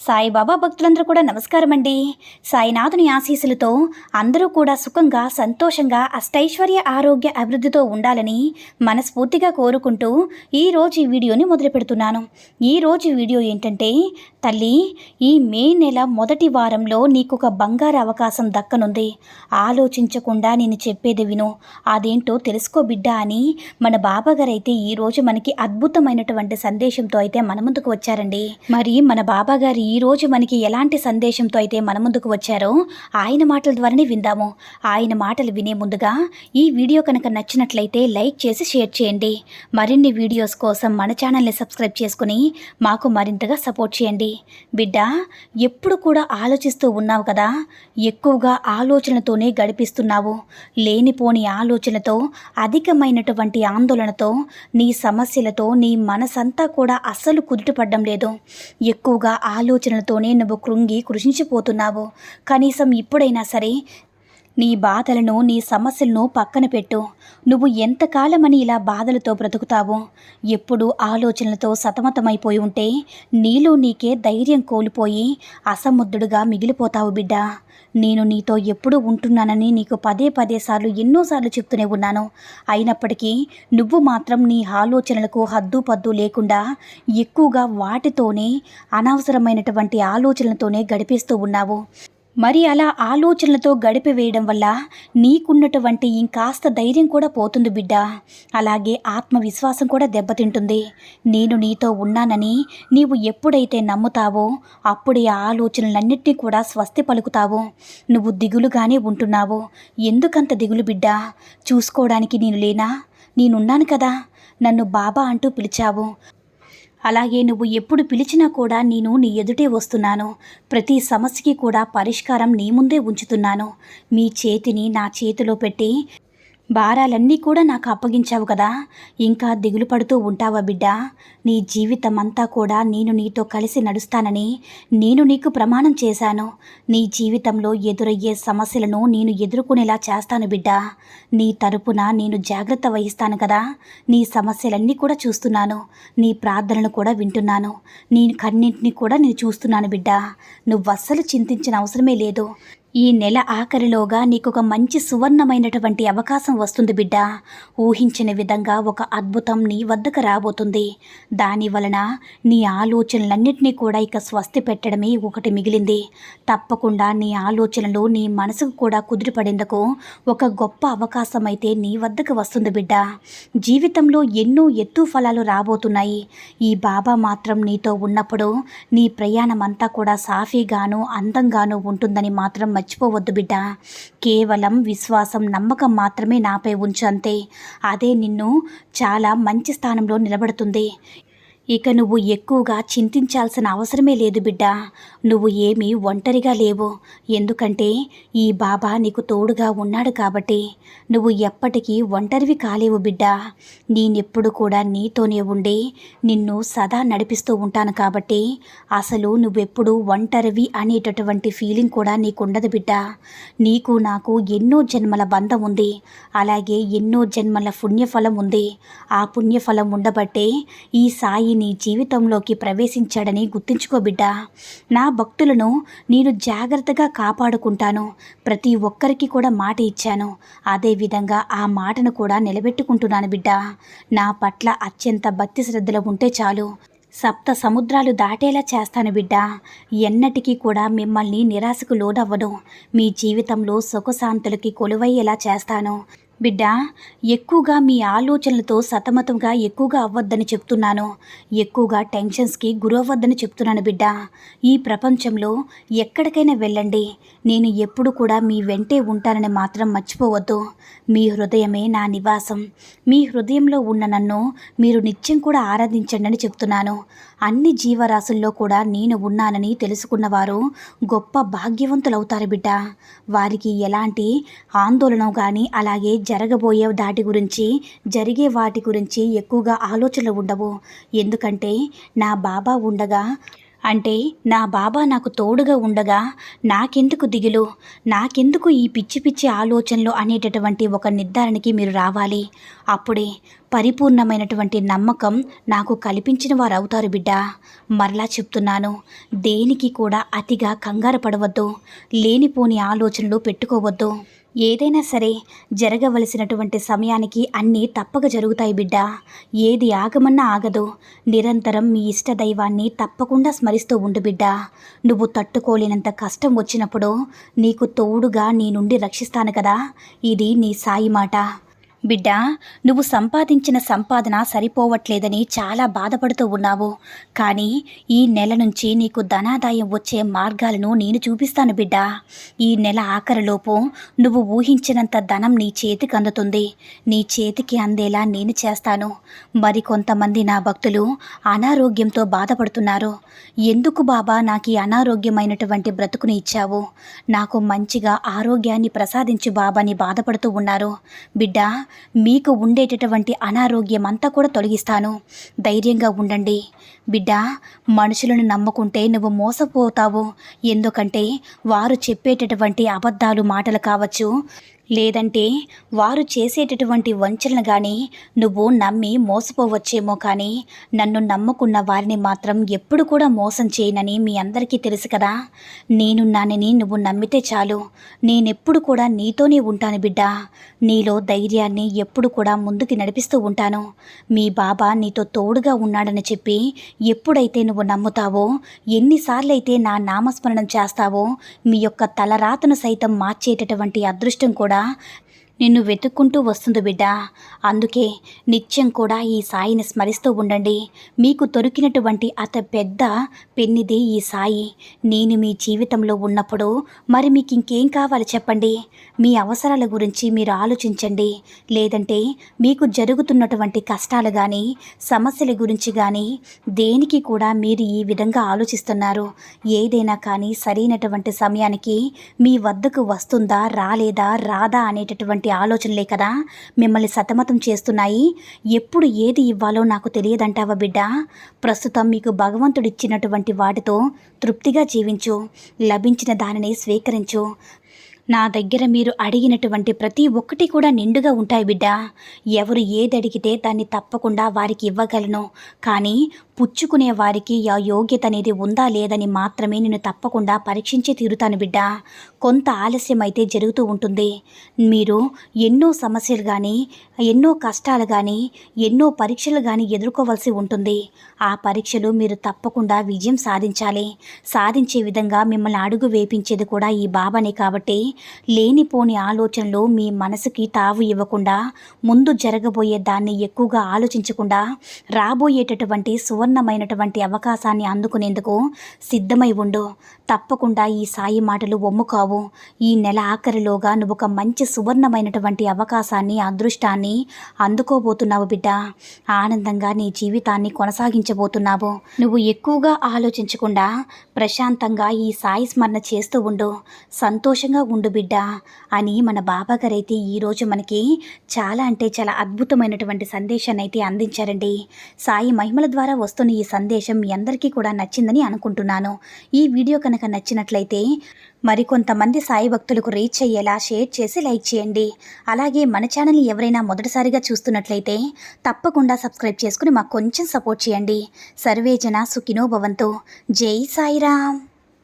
సాయిబాబా భక్తులందరూ కూడా నమస్కారం అండి సాయినాథుని ఆశీస్సులతో అందరూ కూడా సుఖంగా సంతోషంగా అష్టైశ్వర్య ఆరోగ్య అభివృద్ధితో ఉండాలని మనస్ఫూర్తిగా కోరుకుంటూ ఈరోజు ఈ వీడియోని మొదలు పెడుతున్నాను. ఈరోజు వీడియో ఏంటంటే తల్లి ఈ మే నెల మొదటి వారంలో నీకు ఒక బంగారు అవకాశం దక్కనుంది. ఆలోచించకుండా నేను చెప్పేది విను. అదేంటో తెలుసుకో బిడ్డ అని మన బాబాగారు అయితే ఈరోజు మనకి అద్భుతమైనటువంటి సందేశంతో అయితే మన ముందుకు వచ్చారండి. మరి మన బాబాగారు ఈరోజు మనకి ఎలాంటి సందేశంతో అయితే మన ముందుకు వచ్చారో ఆయన మాటల ద్వారానే విందాము. ఆయన మాటలు వినే ముందుగా ఈ వీడియో కనుక నచ్చినట్లయితే లైక్ చేసి షేర్ చేయండి. మరిన్ని వీడియోస్ కోసం మన ఛానల్ని సబ్స్క్రైబ్ చేసుకుని మాకు మరింతగా సపోర్ట్ చేయండి. బిడ్డ ఎప్పుడు కూడా ఆలోచిస్తూ ఉన్నావు కదా? ఎక్కువగా ఆలోచనతోనే గడిపిస్తున్నావు. లేనిపోని ఆలోచనతో అధికమైనటువంటి ఆందోళనతో నీ సమస్యలతో నీ మనసంతా కూడా అస్సలు కుదుటపడ్డం లేదు. ఎక్కువగా ఆలోచనలతోనే నువ్వు కృంగి కృషించిపోతున్నావు. కనీసం ఇప్పుడైనా సరే నీ బాధలను నీ సమస్యలను పక్కన పెట్టు. నువ్వు ఎంతకాలమని ఇలా బాధలతో బ్రతుకుతావు? ఎప్పుడు ఆలోచనలతో సతమతమైపోయి ఉంటే నీలో నీకే ధైర్యం కోల్పోయి అసముద్దుడుగా మిగిలిపోతావు బిడ్డ. నేను నీతో ఎప్పుడు ఉంటున్నానని నీకు పదే పదే సార్లు ఎన్నోసార్లు చెప్తూనే ఉన్నాను. అయినప్పటికీ నువ్వు మాత్రం నీ ఆలోచనలకు హద్దు పద్దు లేకుండా ఎక్కువగా వాటితోనే అనవసరమైనటువంటి ఆలోచనలతోనే గడిపేస్తూ ఉన్నావు. మరి అలా ఆలోచనలతో గడిపివేయడం వల్ల నీకున్నటువంటి ఇంకాస్త ధైర్యం కూడా పోతుంది బిడ్డ. అలాగే ఆత్మవిశ్వాసం కూడా దెబ్బతింటుంది. నేను నీతో ఉన్నానని నీవు ఎప్పుడైతే నమ్ముతావో అప్పుడే ఆ ఆలోచనలన్నింటినీ కూడా స్వస్తి పలుకుతావు. నువ్వు దిగులుగానే ఉంటున్నావు. ఎందుకంత దిగులు బిడ్డ? చూసుకోవడానికి నేను లేనా? నేనున్నాను కదా. నన్ను బాబా అంటూ పిలిచావు. అలాగే నువ్వు ఎప్పుడు పిలిచినా కూడా నేను నీ ఎదుటే వస్తున్నాను. ప్రతి సమస్యకి కూడా పరిష్కారం నీ ముందే ఉంచుతున్నాను. మీ చేతిని నా చేతిలో పెట్టి భారాలన్నీ కూడా నాకు అప్పగించావు కదా. ఇంకా దిగులు పడుతూ ఉంటావా బిడ్డ? నీ జీవితం అంతా కూడా నేను నీతో కలిసి నడుస్తానని నేను నీకు ప్రమాణం చేశాను. నీ జీవితంలో ఎదురయ్యే సమస్యలను నేను ఎదుర్కొనేలా చేస్తాను బిడ్డ. నీ తరపున నేను జాగ్రత్త వహిస్తాను కదా. నీ సమస్యలన్నీ కూడా చూస్తున్నాను. నీ ప్రార్థనలు కూడా వింటున్నాను. నీ కన్నింటిని కూడా నేను చూస్తున్నాను బిడ్డ. నువ్వు అస్సలు చింతించిన అవసరమే లేదు. ఈ నెల ఆఖరిలోగా నీకొక మంచి సువర్ణమైనటువంటి అవకాశం వస్తుంది బిడ్డ. ఊహించిన విధంగా ఒక అద్భుతం నీ వద్దకు రాబోతుంది. దాని వలన నీ ఆలోచనలన్నింటినీ కూడా ఇక స్వస్తి పెట్టడమే ఒకటి మిగిలింది. తప్పకుండా నీ ఆలోచనలు నీ మనసుకు కూడా కుదిరిపడేందుకు ఒక గొప్ప అవకాశం అయితే నీ వద్దకు వస్తుంది బిడ్డ. జీవితంలో ఎన్నో ఎత్తు ఫలాలు రాబోతున్నాయి. ఈ బాబా మాత్రం నీతో ఉన్నప్పుడు నీ ప్రయాణం అంతా కూడా సాఫీగాను అందంగాను ఉంటుందని మాత్రం మర్చిపోవద్దు బిడ్డ. కేవలం విశ్వాసం నమ్మకం మాత్రమే నాపై ఉంచు అంతే. అదే నిన్ను చాలా మంచి స్థానంలో నిలబడుతుంది. ఇక నువ్వు ఎక్కువగా చింతించాల్సిన అవసరమే లేదు బిడ్డ. నువ్వు ఏమీ ఒంటరిగా లేవు. ఎందుకంటే ఈ బాబా నీకు తోడుగా ఉన్నాడు కాబట్టి నువ్వు ఎప్పటికీ ఒంటరివి కాలేవు బిడ్డ. నేనెప్పుడు కూడా నీతోనే ఉండి నిన్ను సదా నడిపిస్తూ ఉంటాను కాబట్టి అసలు నువ్వెప్పుడు ఒంటరివి అనేటటువంటి ఫీలింగ్ కూడా నీకుండదు బిడ్డ. నీకు నాకు ఎన్నో జన్మల బంధం ఉంది. అలాగే ఎన్నో జన్మల పుణ్యఫలం ఉంది. ఆ పుణ్యఫలం ఉండబట్టే ఈ సాయి నీ జీవితంలోకి ప్రవేశించాడని గుర్తుంచుకో బిడ్డ. నా భక్తులను నేను జాగ్రత్తగా కాపాడుకుంటాను. ప్రతి ఒక్కరికి కూడా మాట ఇచ్చాను. అదేవిధంగా ఆ మాటను కూడా నిలబెట్టుకుంటున్నాను బిడ్డ. నా పట్ల అత్యంత భక్తి శ్రద్ధలు ఉంటే చాలు. సప్త సముద్రాలు దాటేలా చేస్తాను బిడ్డ. ఎన్నటికీ కూడా మిమ్మల్ని నిరాశకు లోనవ్వను. మీ జీవితంలో సుఖశాంతులకి కొలువయ్యేలా చేస్తాను. బిడ్డ ఎక్కువగా మీ ఆలోచనలతో సతమతంగా ఎక్కువగా అవ్వద్దని చెప్తున్నాను. ఎక్కువగా టెన్షన్స్కి గురవ్వద్దని చెప్తున్నాను బిడ్డ. ఈ ప్రపంచంలో ఎక్కడికైనా వెళ్ళండి. నేను ఎప్పుడు కూడా మీ వెంటే ఉంటానని మాత్రం మర్చిపోవద్దు. మీ హృదయమే నా నివాసం. మీ హృదయంలో ఉన్న నన్ను మీరు నిత్యం కూడా ఆరాధించండి అని చెప్తున్నాను. అన్ని జీవరాశుల్లో కూడా నేను ఉన్నానని తెలుసుకున్నవారు గొప్ప భాగ్యవంతులవుతారు బిడ్డ. వారికి ఎలాంటి ఆందోళన కానీ అలాగే జరగబోయే దాటి గురించి జరిగే వాటి గురించి ఎక్కువగా ఆలోచనలు ఉండవు. ఎందుకంటే నా బాబా ఉండగా అంటే నా బాబా నాకు తోడుగా ఉండగా నాకెందుకు దిగులు? నాకెందుకు ఈ పిచ్చి పిచ్చి ఆలోచనలు అనేటటువంటి ఒక నిర్ధారణకి మీరు రావాలి? అప్పుడే పరిపూర్ణమైనటువంటి నమ్మకం నాకు కల్పించిన వారు అవుతారు బిడ్డ. మరలా చెప్తున్నాను దేనికి కూడా అతిగా కంగారు పడవద్దు లేనిపోని ఆలోచనలు పెట్టుకోవద్దు. ఏదైనా సరే జరగవలసినటువంటి సమయానికి అన్నీ తప్పక జరుగుతాయి బిడ్డ. ఏది ఆగమన్నా ఆగదు. నిరంతరం మీ ఇష్ట దైవాన్ని తప్పకుండా స్మరిస్తూ ఉండు బిడ్డ. నువ్వు తట్టుకోలేనంత కష్టం వచ్చినప్పుడు నీకు తోడుగా నీ నుండి రక్షిస్తాను కదా. ఇది నీ సాయి మాట. బిడ్డా నువ్వు సంపాదించిన సంపాదన సరిపోవట్లేదని చాలా బాధపడుతూ ఉన్నావు. కానీ ఈ నెల నుంచి నీకు ధనాదాయం వచ్చే మార్గాలను నేను చూపిస్తాను బిడ్డ. ఈ నెల ఆఖరిలోపు నువ్వు ఊహించినంత ధనం నీ చేతికి అందుతుంది. నీ చేతికి అందేలా నేను చేస్తాను. మరి కొంతమంది నా భక్తులు అనారోగ్యంతో బాధపడుతున్నారు. ఎందుకు బాబా నాకు ఈ అనారోగ్యమైనటువంటి బ్రతుకుని ఇచ్చావు? నాకు మంచిగా ఆరోగ్యాన్ని ప్రసాదించు బాబాని బాధపడుతూ ఉన్నారు. బిడ్డ మీకు ఉండేటటువంటి అనారోగ్యం అంతా కూడా తొలగిస్తాను. ధైర్యంగా ఉండండి. బిడ్డ మనుషులను నమ్ముకుంటే నువ్వు మోసపోతావు. ఎందుకంటే వారు చెప్పేటటువంటి అబద్ధాలు మాటలు కావచ్చు. లేదంటే వారు చేసేటటువంటి వంచలను కానీ నువ్వు నమ్మి మోసపోవచ్చేమో కానీ నన్ను నమ్ముకున్న వారిని మాత్రం ఎప్పుడు కూడా మోసం చేయనని మీ అందరికీ తెలుసు కదా. నేనున్నానని నువ్వు నమ్మితే చాలు. నేనెప్పుడు కూడా నీతోనే ఉంటాను బిడ్డ. నీలో ధైర్యాన్ని ఎప్పుడు కూడా ముందుకు నడిపిస్తూ ఉంటాను. మీ బాబా నీతో తోడుగా ఉన్నాడని చెప్పి ఎప్పుడైతే నువ్వు నమ్ముతావో ఎన్నిసార్లైతే నా నామస్మరణం చేస్తావో మీ యొక్క తలరాతను సైతం మార్చేటటువంటి అదృష్టం కూడా 啊。నిన్ను వెతుక్కుంటూ వస్తుంది బిడ్డ. అందుకే నిత్యం కూడా ఈ సాయిని స్మరిస్తూ ఉండండి. మీకు దొరికినటువంటి అత పెద్ద పెన్నిది ఈ సాయి. నేను మీ జీవితంలో ఉన్నప్పుడు మరి మీకు ఇంకేం కావాలి చెప్పండి? మీ అవసరాల గురించి మీరు ఆలోచించండి. లేదంటే మీకు జరుగుతున్నటువంటి కష్టాలు కానీ సమస్యల గురించి కానీ దేనికి కూడా మీరు ఈ విధంగా ఆలోచిస్తున్నారు? ఏదైనా కానీ సరైనటువంటి సమయానికి మీ వద్దకు వస్తుందా రాలేదా రాదా అనేటటువంటి ఆలోచనలే కదా? మిమ్మల్ని సతమతం చేస్తున్నాయి. ఎప్పుడు ఏది ఇవ్వాలో నాకు తెలియదంటావా బిడ్డ? ప్రస్తుతం మీకు భగవంతుడు ఇచ్చినటువంటి వాటితో తృప్తిగా జీవించు. లభించిన దానిని స్వీకరించు. నా దగ్గర మీరు అడిగినటువంటి ప్రతి ఒక్కటి కూడా నిండుగా ఉంటాయి బిడ్డ. ఎవరు ఏది అడిగితే దాన్ని తప్పకుండా వారికి ఇవ్వగలను. కానీ పుచ్చుకునే వారికి ఆ యోగ్యత అనేది ఉందా లేదని మాత్రమే నేను తప్పకుండా పరీక్షించి తీరుతాను బిడ్డ. కొంత ఆలస్యం అయితే జరుగుతూ ఉంటుంది. మీరు ఎన్నో సమస్యలు కానీ ఎన్నో కష్టాలు కానీ ఎన్నో పరీక్షలు కానీ ఎదుర్కోవలసి ఉంటుంది. ఆ పరీక్షలు మీరు తప్పకుండా విజయం సాధించాలి. సాధించే విధంగా మిమ్మల్ని అడుగు వేపించేది కూడా ఈ బాబానే కాబట్టి లేనిపోని ఆలోచనలు మీ మనసుకి తావు ఇవ్వకుండా ముందు జరగబోయే దాన్ని ఎక్కువగా ఆలోచించకుండా రాబోయేటటువంటి సువర్ణమైనటువంటి అవకాశాన్ని అందుకునేందుకు సిద్ధమై ఉండు. తప్పకుండా ఈ సాయి మాటలు ఒమ్ము కావు ఈ నెల ఆఖరిలోగా నువ్వు ఒక మంచి సువర్ణమైనటువంటి అవకాశాన్ని అదృష్టాన్ని అందుకోబోతున్నావు బిడ్డ. ఆనందంగా నీ జీవితాన్ని కొనసాగించబోతున్నావు. నువ్వు ఎక్కువగా ఆలోచించకుండా ప్రశాంతంగా ఈ సాయి స్మరణ చేస్తూ ఉండు. సంతోషంగా ఉండు బిడ్డ అని మన బాబాగారైతే ఈరోజు మనకి చాలా అంటే చాలా అద్భుతమైనటువంటి సందేశాన్ని అయితే అందించారండి. సాయి మహిమల ద్వారా వస్తున్న ఈ సందేశం మీ అందరికీ కూడా నచ్చిందని అనుకుంటున్నాను. ఈ వీడియో కనుక నచ్చినట్లయితే మరికొంతమంది సాయి భక్తులకు రీచ్ అయ్యేలా షేర్ చేసి లైక్ చేయండి. అలాగే మన ఛానల్ని ఎవరైనా మొదటిసారిగా చూస్తున్నట్లయితే తప్పకుండా సబ్స్క్రైబ్ చేసుకుని మాకు కొంచెం సపోర్ట్ చేయండి. సర్వేజన సుఖినో భవంతు. జై సాయిరామ్.